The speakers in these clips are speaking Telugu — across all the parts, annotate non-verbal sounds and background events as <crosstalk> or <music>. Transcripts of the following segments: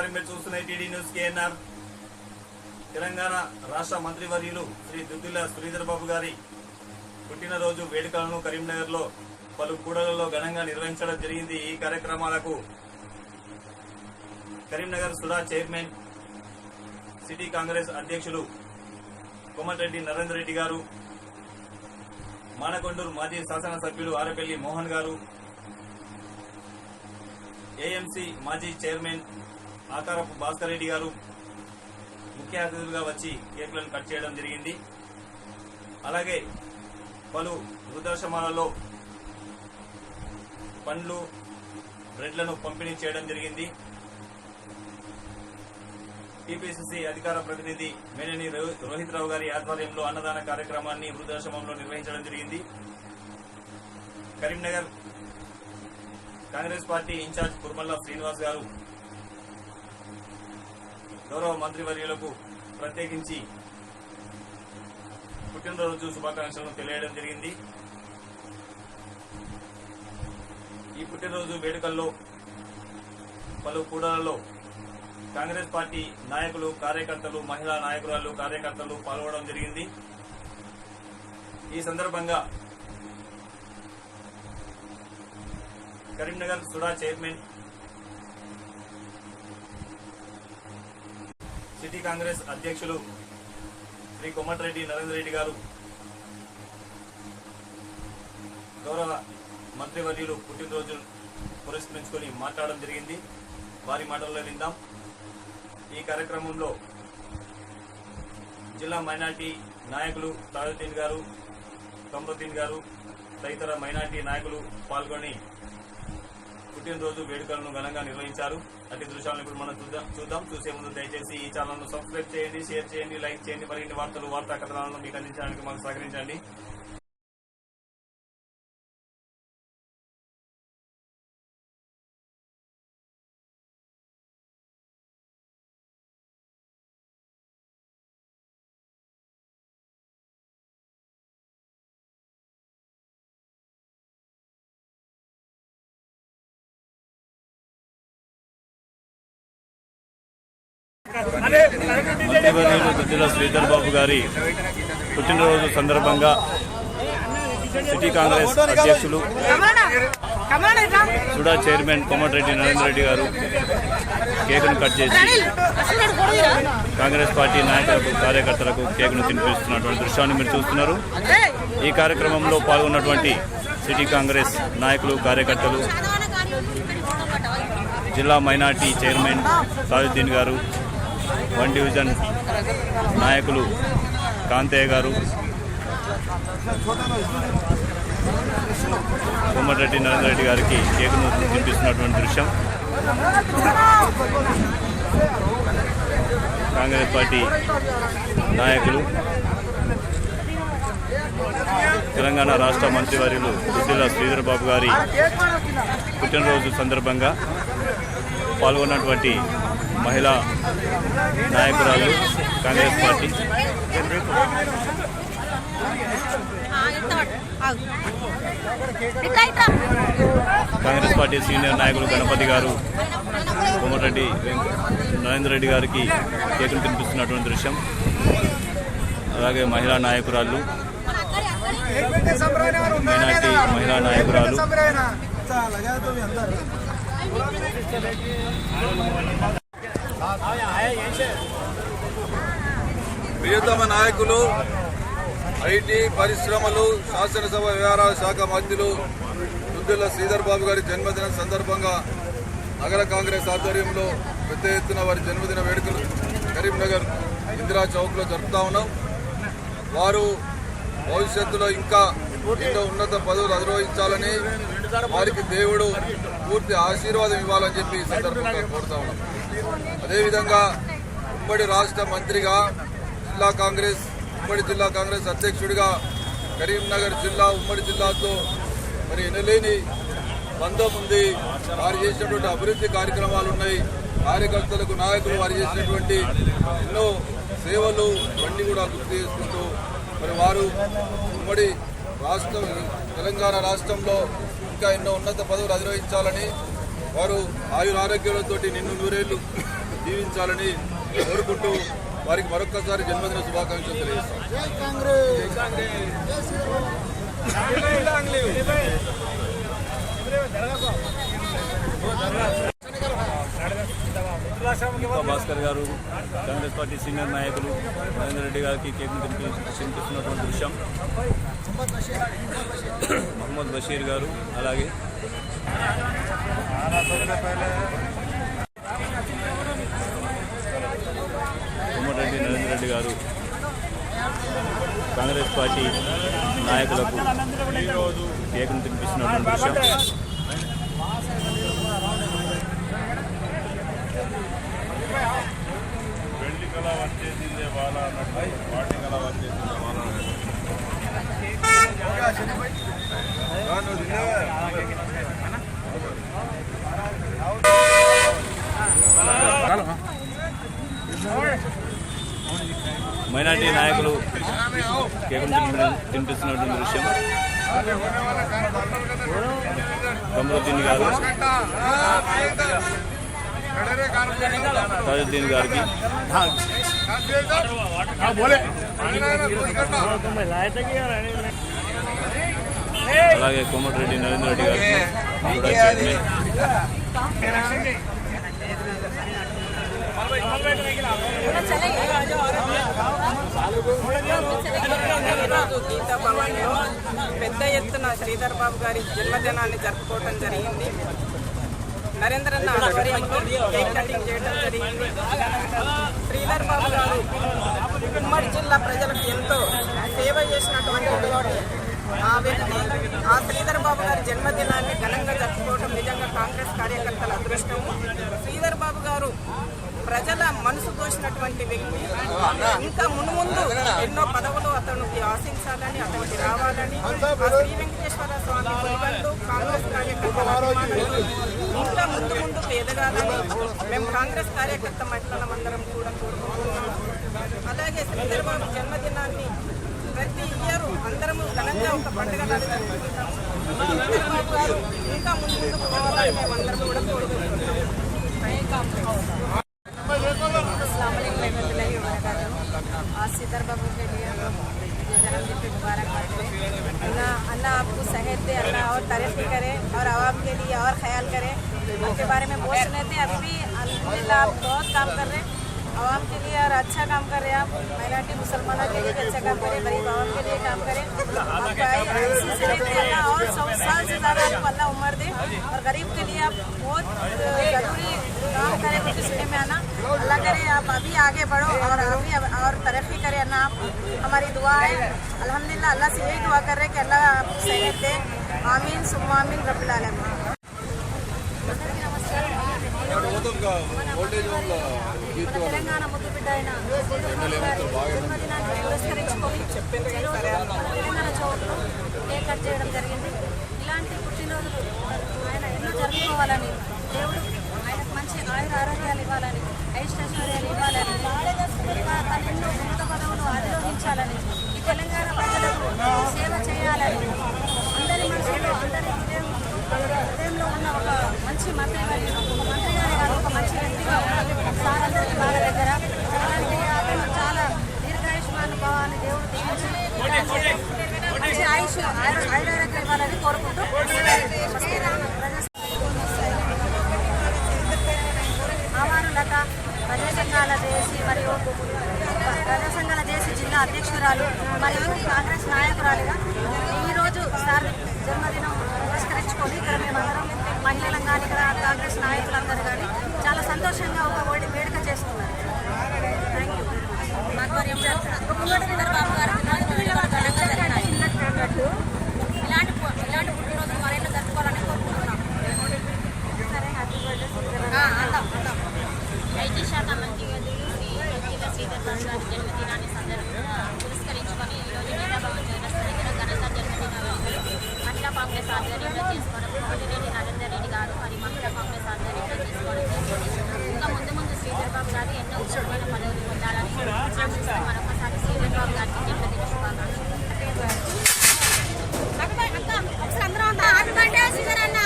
నమస్కారం. మీరు చూస్తున్న టీడీ న్యూస్ కేఎన్ఆర్. తెలంగాణ రాష్ట్ర మంత్రివర్యులు శ్రీ దుద్దుల శ్రీధర్ బాబు గారి పుట్టినరోజు వేడుకలను కరీంనగర్లో పలు కూడలలో ఘనంగా నిర్వహించడం జరిగింది. ఈ కార్యక్రమాలకు Karimnagar SUDA chairman city Congress అధ్యక్షులు కోమటిరెడ్డి నరేందర్ రెడ్డి గారు మానకొండూరు మాజీ శాసనసభ్యులు ఆరపల్లి మోహన్ గారు ఏఎంసీ మాజీ చైర్మన్ ఆకారపు భాస్కర్ రెడ్డి గారు ముఖ్య అతిథులుగా వచ్చి కేకులను కట్ చేయడం జరిగింది. అలాగే పలు వృద్ధాశ్రమాలలో పండ్లు బ్రెడ్లను పంపిణీ చేయడం జరిగింది. టీపీసీసీ అధికార ప్రతినిధి మేనేని రో- రోహిత్ రావు గారి ఆధ్వర్యంలో అన్నదాన కార్యక్రమాన్ని వృద్ధాశ్రమంలో నిర్వహించడం జరిగింది. Karimnagar Congress party incharge Kurmalla Srinivas గారు గౌరవ మంత్రివర్యులకు ప్రత్యేకించి పుట్టినరోజు శుభాకాంక్షలను తెలియడం జరిగింది. ఈ పుట్టినరోజు వేడుకల్లో పలు కూడలలో కాంగ్రెస్ పార్టీ నాయకులు కార్యకర్తలు మహిళా నాయకురాలు కార్యకర్తలు పాల్గొనడం జరిగింది. ఈ సందర్భంగా Karimnagar SUDA chairman city Congress అధ్యక్షులు శ్రీ కొమ్మటిరెడ్డి నరేందర్ రెడ్డి గారు గౌరవ మంత్రివర్యులు పుట్టినరోజు పురస్కరించుకొని మాట్లాడడం జరిగింది. వారి మాటల్లో విందాం. ఈ కార్యక్రమంలో జిల్లా మైనార్టీ నాయకులు తాజుద్దీన్ గారు కమరుద్దీన్ గారు తదితర మైనార్టీ నాయకులు పాల్గొని పుట్టినరోజు వేడుకలను ఘనంగా నిర్వహించారు. అన్ని దృశ్యాలను ఇప్పుడు మనం చూద్దాం చూద్దాం. చూసే ముందు దయచేసి ఈ ఛానల్ను సబ్స్క్రైబ్ చేయండి షేర్ చేయండి లైక్ చేయండి. మరిన్ని వార్తలు వార్తా కథనాలను మీకు అందించడానికి మాకు సహకరించండి. దుద్దిల శ్రీధర్ బాబు గారి పుట్టినరోజు సందర్భంగా సిటీ కాంగ్రెస్ అధ్యక్షులు సుడా చైర్మన్ కోమటిరెడ్డి నరేందర్ రెడ్డి గారు కేకును కట్ చేసి కాంగ్రెస్ పార్టీ నాయకులకు కార్యకర్తలకు కేకును తినిపిస్తున్నటువంటి దృశ్యాన్ని మీరు చూస్తున్నారు. ఈ కార్యక్రమంలో పాల్గొన్నటువంటి సిటీ కాంగ్రెస్ నాయకులు కార్యకర్తలు జిల్లా మైనార్టీ చైర్మన్ తాజుద్దీన్ గారు వన్ డివిజన్ నాయకులు కాంతయ్య గారు కోమటిరెడ్డి నరేంద్ర రెడ్డి గారికి కేకును తినిపిస్తున్నటువంటి దృశ్యం. కాంగ్రెస్ పార్టీ నాయకులు తెలంగాణ రాష్ట్ర మంత్రివర్యులు దుద్దిల శ్రీధర్ బాబు గారి పుట్టినరోజు సందర్భంగా పాల్గొన్నటువంటి మహిళా నాయకురాలు Congress party. Congress party senior నాయకులు గణపతి గారు కోమటిరెడ్డి నరేందర్ రెడ్డి గారికి కేకులు తినిపిస్తున్నటువంటి దృశ్యం. అలాగే మహిళా నాయకురాలు మైనార్టీ మహిళా నాయకురాలు. ప్రియతమ నాయకులు ఐటీ పరిశ్రమలు శాసనసభ వ్యవహారాల శాఖ మంత్రులు దుద్దిల్ల శ్రీధర్ బాబు గారి జన్మదినం సందర్భంగా నగర కాంగ్రెస్ ఆధ్వర్యంలో పెద్ద ఎత్తున వారి జన్మదిన వేడుకలు కరీంనగర్ ఇందిరా చౌక్లో జరుపుతా ఉన్నాం. వారు భవిష్యత్తులో ఇంకా ఎన్నో ఉన్నత పదవులు అధిరోహించాలని వారికి దేవుడు పూర్తి ఆశీర్వాదం ఇవ్వాలని చెప్పి ఈ సందర్భంగా కోరుతా ఉన్నాం. అదేవిధంగా ఉమ్మడి రాష్ట్ర మంత్రిగా జిల్లా కాంగ్రెస్ ఉమ్మడి జిల్లా కాంగ్రెస్ అధ్యక్షుడిగా కరీంనగర్ జిల్లా ఉమ్మడి జిల్లాతో మరి ఎనలేని బంధం ఉంది. వారు చేసినటువంటి అభివృద్ధి కార్యక్రమాలు ఉన్నాయి. కార్యకర్తలకు నాయకులు వారు చేసినటువంటి ఎన్నో సేవలు ఇవన్నీ కూడా గుర్తు చేసుకుంటూ మరి వారు ఉమ్మడి రాష్ట్రం తెలంగాణ రాష్ట్రంలో ఇంకా ఎన్నో ఉన్నత పదవులు అధిరోహించాలని వారు ఆయుర ఆరోగ్యాలతో నిన్ను నూరేళ్ళు దీవించాలని కోరుకుంటూ వారికి మరొక్కసారి జన్మదిన శుభాకాంక్షలు తెలియజేస్తాం. భాస్కర్ గారు కాంగ్రెస్ పార్టీ సీనియర్ నాయకులు నరేందర్ రెడ్డి గారికి కేక్ తినిపిస్తున్నటువంటి దృశ్యం. <coughs> మహమ్మద్ బషీర్ గారు అలాగే కోమటిరెడ్డి నరేందర్ రెడ్డి గారు కాంగ్రెస్ పార్టీ నాయకులకు కేకును తినిపిస్తున్నటువంటి దృశ్యం. పెళ్ళి కళ వచ్చేసిందే వాళ్ళ అన్నట్టు వాటి కళ వచ్చేసిందే వాళ్ళ అన్నట్టు. మైనార్టీ నాయకులు కేవలం తినిపిస్తున్నటువంటి దృశ్యం. కమరుద్దీన్ గారు. తాజుద్దీన్ గారికి. అలాగే కోమటిరెడ్డి నరేంద్ర రెడ్డి గారికి కూడా గీతా పెద్ద ఎత్తున శ్రీధర్ బాబు గారి జన్మదినాన్ని జరుపుకోవటం జరిగింది. నరేంద్రన్న ఆధ్వర్యంలో కేక్ కటింగ్ చేయడం జరిగింది. శ్రీధర్ బాబు గారు ఉమ్మడి జిల్లా ప్రజలకు ఎంతో సేవ చేసినటువంటి ఆ వ్యక్తి ఆ శ్రీధర్ బాబు గారి జన్మదినాన్ని ఘనంగా జరుపుకోవడం నిజంగా కాంగ్రెస్ కార్యకర్తల అదృష్టము. శ్రీధర్ బాబు గారు ప్రజల మనసు కోసినటువంటి వ్యక్తి. ఇంకా మునుముందు ఎన్నో పదవులు అతనికి ఆశించాలని అతనికి రావాలని ఆ శ్రీ వెంకటేశ్వర స్వామి భగవంతుడు కాంగ్రెస్ కార్యకర్తలు ఇంకా ముందు ముందుకు ఎదగాలని మేము కాంగ్రెస్ కార్యకర్త మహిళలందరం కూడా కోరుకుంటున్నాము అలాగే శ్రీధర్ జన్మదినాన్ని ప్రతి ఇయర్ అందరము ఘనంగా ఒక పండుగ జరుపుకుంటాము. గారు ఇంకా ముందు ముందుకు పోవాలని మేము అందరం కూడా కోరుకుంటున్నాము अल्लाह अल्लाह आपको सेहत दे, अल्लाह और तरक्की करे और आवाम के लिए और ख्याल करे। उनके बारे में बहुत सुने थे, अभी भी अल्हम्दुलिल्लाह आप बहुत काम कर रहे हैं। आवाम के लिए और अच्छा काम कर रहे हैं आप। माइनॉरिटी मुसलमानों के लिए अच्छा काम करें, गरीब आवाम के लिए काम करें। अल्लाह और सौ साल से ज़्यादा आपको अल्लाह उम्र दे और गरीब के लिए आप बहुत ज़रूरी काम करें कुछ इसलिए में आना। अल्लाह करे आप अभी आगे बढ़ो और अभी तरक्की करें अल्लाह आप हमारी दुआ है अल्हम्दुलिल्लाह अल्लाह से यही दुआ कर रहे हैं कि अल्लाह आपको सेहत दे आमीन सुम्मा आमीन रब्बिल आलमीन ఓల్టేజ్ వల్ల మన తెలంగాణ ముద్దుబిడ్డ అయిన జన్మదినాన్ని పురస్కరించుకొని ఈరోజు మన తెలంగాణ చౌక్లో కేక్ కట్ చేయడం జరిగింది ఇలాంటి పుట్టినరోజులు ఆయన ఎన్నో జరుపుకోవాలని దేవుడు ఆయనకు మంచి ఆయుర ఆరోగ్యాలు ఇవ్వాలని ఐశ్వర్యాలు ఇవ్వాలని ఉన్నత పదవులు అధిరోహించాలని ఈ తెలంగాణ ప్రజలకు సేవ చేయాలని అందరి మనసులో అందరి హృదయంలో ఉన్న ఒక మంచి మంత్రి గారి ఒక మంత్రి గారి గారు ఒక మంచి వ్యక్తిగా వాళ్ళ దగ్గర అలాంటి అతను చాలా దేవుడు దీవించి మంచి ఆయుష్ ఆయుర ఇవ్వాలని కోరుకుంటూ ప్రజా సంఘాల మరియు ప్రజా సంఘాల జిల్లా అధ్యక్షురాలు మరియు కాంగ్రెస్ నాయకురాలుగా ఈరోజు సార్ జన్మదినం పురస్కరించుకొని ఇక్కడ మేమందరం మహిళలం కానీ ఇక్కడ కాంగ్రెస్ నాయకులందరూ కానీ చాలా సంతోషంగా ఒక ఓడి వేడుక చేస్తున్నారు థ్యాంక్ యూ ఆధ్వర్యం చంద్రబాబు గారు ఇలాంటి పు- ఇలాంటి పుట్టినరోజు మరెన్నో జరుపుకోవాలని కోరుకుంటున్నాం సరే హ్యాపీ బర్త్డే అందాం అందాం ఐటీ శాఖ మంత్రి వర్యులు శ్రీ వకీల శ్రీధర్ బాబు గారి జన్మదినాన్ని సందర్భంగా పురస్కరించుకొని ఈరోజు గీతాభవన్ చౌరస్ దగ్గర ఘనత జన్మదిన వేడుకలు మహిళా కాంగ్రెస్ ఆధ్వర్యంలో చేసుకోవడం కోటిరెడ్డి నరేందర్ రెడ్డి గారు మరి మహిళా కాంగ్రెస్ ఆధ్వర్యంలో చేసుకోవడం జరిగింది ఇంకా ముందు ముందు శ్రీధర్ బాబు గారు ఎన్నో ఉత్తమమైన పదవులు పొందాలని ఆశిస్తూ మరొకసారి శ్రీధర్ బాబు గారికి జన్మదిన శుభాకాంక్షలు ఒకసారి అందరం అంతా హ్యాపీ బర్త్డే సీజర్ అన్న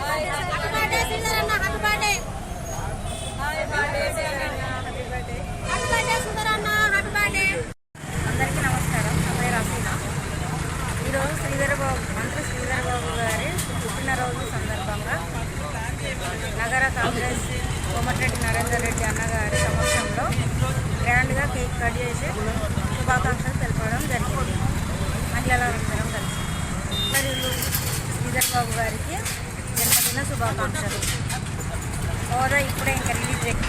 హ్యాపీ బర్త్డే సీజర్ అన్న happy birthday happy birthday cut చేసి శుభాకాంక్షలు తెలపడం జరిగింది మహిళలందరం కలిసి మరియు శ్రీధర్ బాబు గారికి జన్మదిన శుభాకాంక్షలు హోదా ఇప్పుడే ఇంకా రిలీజ్ చేయండి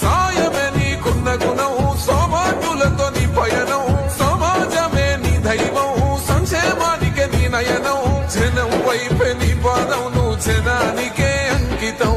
సాయమే నీకున్న గుణం సౌభాగ్యులతో నీ పయనం సమాజమే నీ దైవం సంక్షేమానికే నీ నయనం జనం వైపే నీ పాదం నువ్వు జనానికే అంకితం.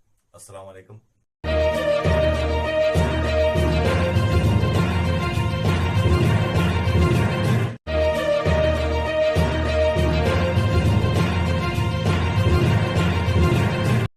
Assalamu alaikum.